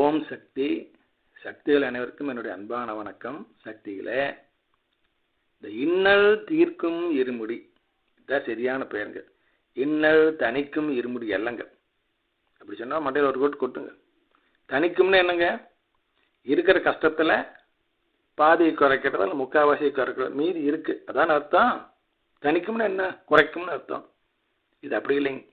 ஓம் சக்தி. சக்திகள் அனைவருக்கும் என்னுடைய அன்பான வணக்கம். சக்திகளே இந்த இன்னல் தீர்க்கும் இருமுடி இதான் சரியான பெயருங்க. இன்னல் தணிக்கும் இருமுடி அல்லங்க. அப்படி சொன்னால் மண்டையில் ஒரு கோட்டு கொட்டுங்க. தணிக்கும்னு என்னங்க? இருக்கிற கஷ்டத்தில் பாதியை குறைக்கிறது இல்லை முக்கால்வாசியை குறைக்கிறது மீதி இருக்கு. அதான் அர்த்தம். தணிக்கும்னு என்ன? குறைக்கும்னு அர்த்தம். இது அப்படி இல்லைங்க.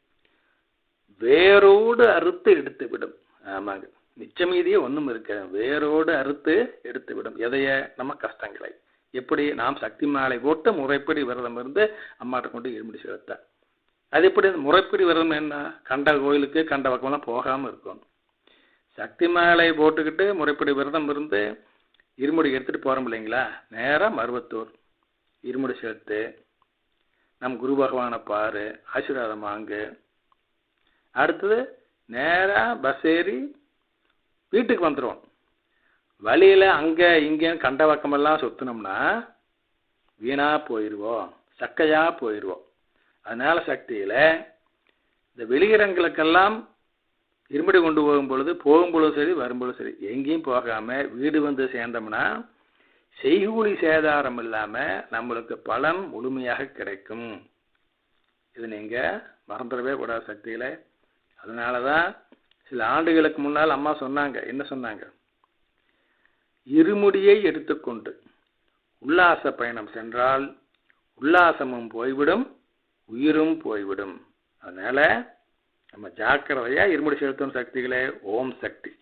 வேரோடு அறுத்து எடுத்து விடும் ஆமாங்க. மிச்சமீதியே ஒன்றும் இருக்க வேரோடு அறுத்து எடுத்து விடும் எதைய? நம்ம கஷ்டங்களை. எப்படி? நாம் சக்தி மாலை போட்டு முறைப்படி விரதம் இருந்து அம்மாட்ட கொண்டு இருமுடி செலுத்த அது எப்படி? முறைப்படி விரதம் என்ன? கண்ட கோயிலுக்கு கண்ட பக்கம்லாம் போகாமல் இருக்கும் சக்தி மாலை போட்டுக்கிட்டு முறைப்படி விரதம் இருந்து இருமுடி எடுத்துகிட்டு போகிறோம் இல்லைங்களா? நேராக மருவத்தூர். இருமுடி செலுத்து. நம் குரு பகவானை பாரு ஆசீர்வாதம் வாங்கு. அடுத்தது நேராக பஸ் ஏறி வீட்டுக்கு வந்துடுவோம் வழியில் அங்கே இங்கேன்னு கண்ட பக்கமெல்லாம் சுற்றினோம்னா வீணாக போயிடுவோம் சக்கையாக போயிடுவோம் அதனால் சக்தியில் இந்த வெளியிடங்களுக்கெல்லாம் இருமடி கொண்டு போகும் பொழுது போகும் பொழுதும் சரி வரும்பொழுதும் சரி எங்கேயும் போகாமல் வீடு வந்து சேர்ந்தோம்னா செய்கூலி சேதாரம் இல்லாமல் நம்மளுக்கு பலன் முழுமையாக கிடைக்கும். இது நீங்கள் மறந்துடவே கூடாது சக்தியில். அதனால தான் சில ஆண்டுகளுக்கு முன்னால் அம்மா சொன்னாங்க என்ன சொன்னாங்க? இருமுடியை எடுத்துக்கொண்டு உல்லாச பயணம் சென்றால் உல்லாசமும் போய்விடும் உயிரும் போய்விடும். அதனால நம்ம ஜாக்கிரதையா இருமுடி செலுத்தும் சக்திகளே ஓம் சக்தி.